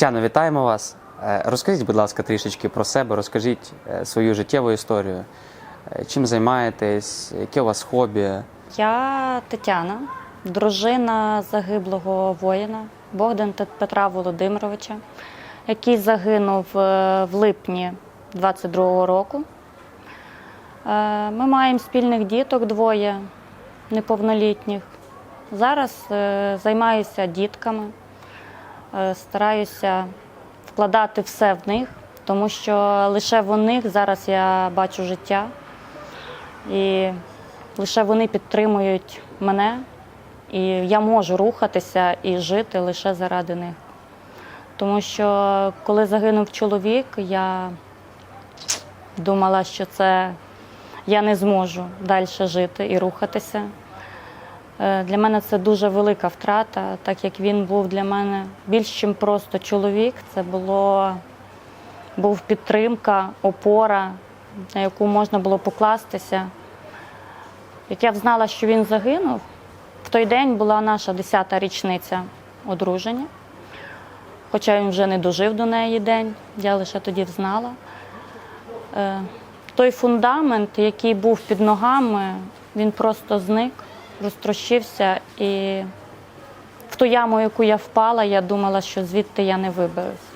Тетяно, вітаємо вас. Е, Розкажіть, будь ласка, трішечки про себе, розкажіть е, свою життєву історію. Е, Чим займаєтесь, яке у вас хобі? Я Тетяна, дружина загиблого воїна Богдан Петра Володимировича, який загинув в липні 22-го року. Ми маємо спільних діток двоє неповнолітніх. Зараз займаюся дітками, стараюся вкладати все в них, тому що лише в них зараз я бачу життя. І лише вони підтримують мене, і я можу рухатися і жити лише заради них. Тому що коли загинув чоловік, я думала, що це я не зможу далі жити і рухатися. Е, Для мене це дуже велика втрата, так як він був для мене більш ніж просто чоловік. Це було був підтримка, опора, на яку можна було покластися. Як я знала, що він загинув, в той день була наша 10-та річниця одруження. Хоча він вже не дожив до неї день, я лише тоді взнала. Е, Той фундамент, який був під ногами, він просто зник, розтрощився. І в ту яму, яку я впала, я думала, що звідти я не виберусь.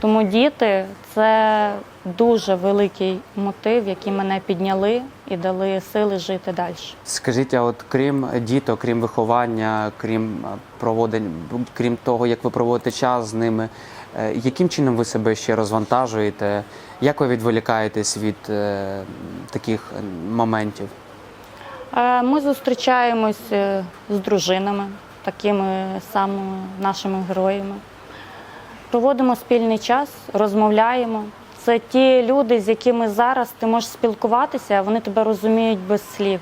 Тому діти це дуже великий мотив, який мене підняли і дали сили жити далі. Скажіть, а от крім діток, крім виховання, крім е, проводень, крім того, як ви проводите час з ними, е, яким чином ви себе ще розвантажуєте? Як ви відволікаєтесь від е, таких моментів? Е, Ми зустрічаємось е, з дружинами, такими самими нашими героями. Проводимо спільний час, розмовляємо. Це ті люди, з якими зараз ти можеш спілкуватися, вони тебе розуміють без слів.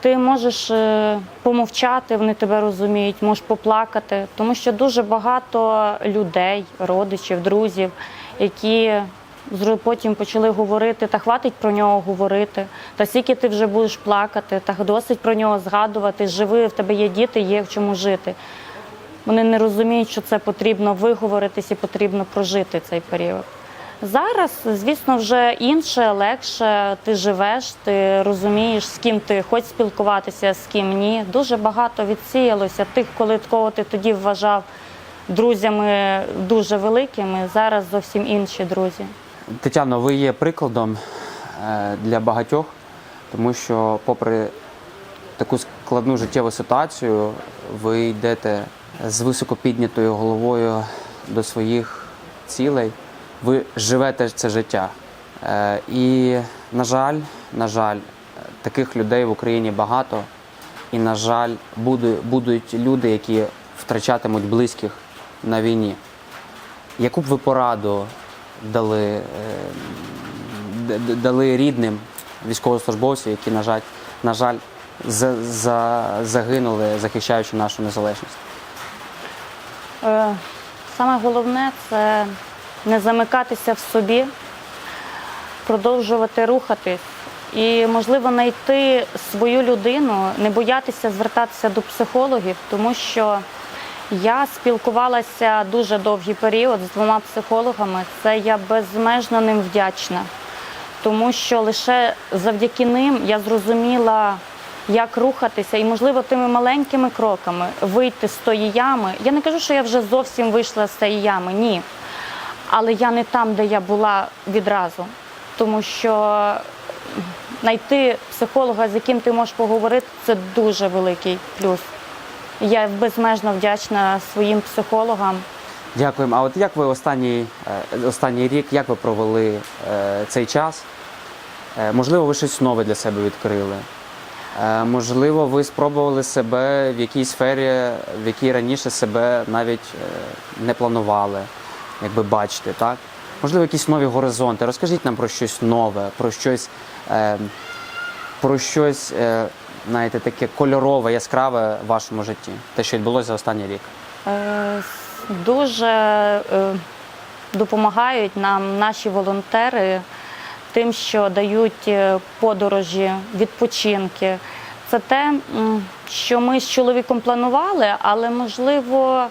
Ти можеш е, помовчати, вони тебе розуміють, можеш поплакати, тому що дуже багато людей, родичів, друзів, які потім почали говорити, та хватить про нього говорити, та скільки ти вже будеш плакати, та досить про нього згадувати, живи, в тебе є діти, є в чому жити. Вони не розуміють, що це потрібно виговоритись і потрібно прожити цей період. Зараз, звісно, вже інше, легше. Ти живеш, ти розумієш, з ким ти хочеш спілкуватися, з ким ні. Дуже багато відсіялося тих, коли кого ти тоді вважав друзями дуже великими. Зараз зовсім інші друзі. Тетяно, ви є прикладом е, для багатьох, тому що, попри таку складну життєву ситуацію, ви йдете з високо піднятою головою до своїх цілей. Ви живете це життя. Е, І, на жаль, на жаль, таких людей в Україні багато. І, на жаль, будуть люди, які втрачатимуть близьких на війні. Яку б ви пораду дали, е, дали рідним військовослужбовців, які, на жаль, на жаль, за, за, загинули, захищаючи нашу незалежність? Е, Саме головне це не замикатися в собі, продовжувати рухатись і, можливо, знайти свою людину, не боятися звертатися до психологів, тому що я спілкувалася дуже довгий період з двома психологами. Це я безмежно ним вдячна, тому що лише завдяки ним я зрозуміла, як рухатися, і, можливо, тими маленькими кроками вийти з тої ями. Я не кажу, що я вже зовсім вийшла з цієї ями, ні. Але я не там, де я була відразу. Тому що знайти психолога, з яким ти можеш поговорити, це дуже великий плюс. Я безмежно вдячна своїм психологам. Дякуємо. А от як ви останній, е, останній рік, як ви провели е, цей час? Е, Можливо, ви щось нове для себе відкрили. Можливо, ви спробували себе в якійсь сфері, в якій раніше себе навіть не планували, якби бачите, так? Можливо, якісь нові горизонти. Розкажіть нам про щось нове, про щось, про щось, знаєте, таке кольорове, яскраве в вашому житті, те, що відбулося за останній рік. Дуже е, допомагають нам наші волонтери тим, що дають е, подорожі, відпочинки. Це те, що ми з чоловіком планували, але можливо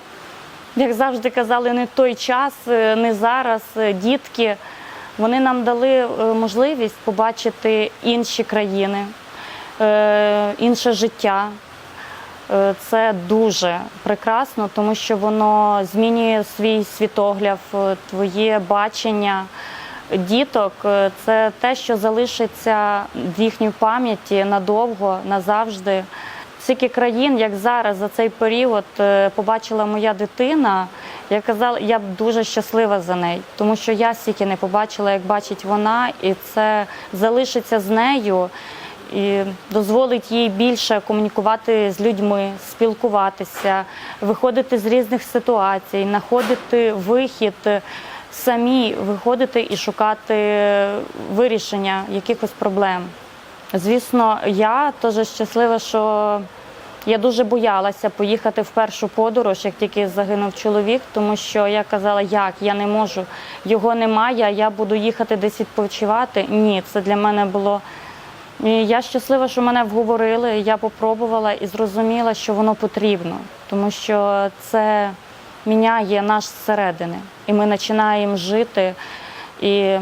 як завжди казали, не той час, е, не зараз. Дітки вони нам дали можливість побачити інші країни, інше життя. Е, Це дуже прекрасно, тому що воно змінює свій світогляд, е, твоє бачення діток. Е, Це те, що залишиться в їхній пам'яті надовго, назавжди. Скільки країн, як зараз за цей період побачила моя дитина, я казала, я дуже щаслива за неї, тому що я стільки не побачила, як бачить вона, і це залишиться з нею і дозволить їй більше комунікувати з людьми, спілкуватися, виходити з різних ситуацій, знаходити вихід, самі виходити і шукати вирішення якихось проблем. Звісно, я теж щаслива, що я дуже боялася поїхати в першу подорож, як тільки загинув чоловік, тому що я казала, як я не можу, його немає, я буду їхати десь відпочивати. Ні, це для мене було. Я щаслива, що мене вговорили. Я попробувала і зрозуміла, що воно потрібно, тому що це міняє наш зсередини. І ми починаємо жити і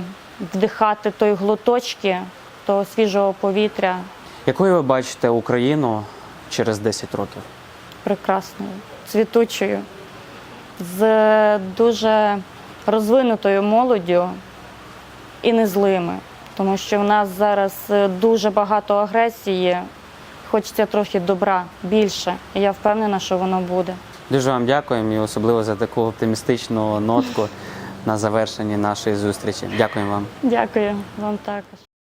вдихати той глоточки того свіжого повітря Якою ви бачите Україну через 10 років? прекрасною, цвітучою, з дуже розвинутою молоддю і не злими. Тому що в нас зараз е, дуже багато агресії, хочеться трохи добра більше. І я впевнена, що воно буде. Дуже вам дякуємо і особливо за таку оптимістичну нотку на завершенні нашої зустрічі. Дякуємо вам. Дякую вам також.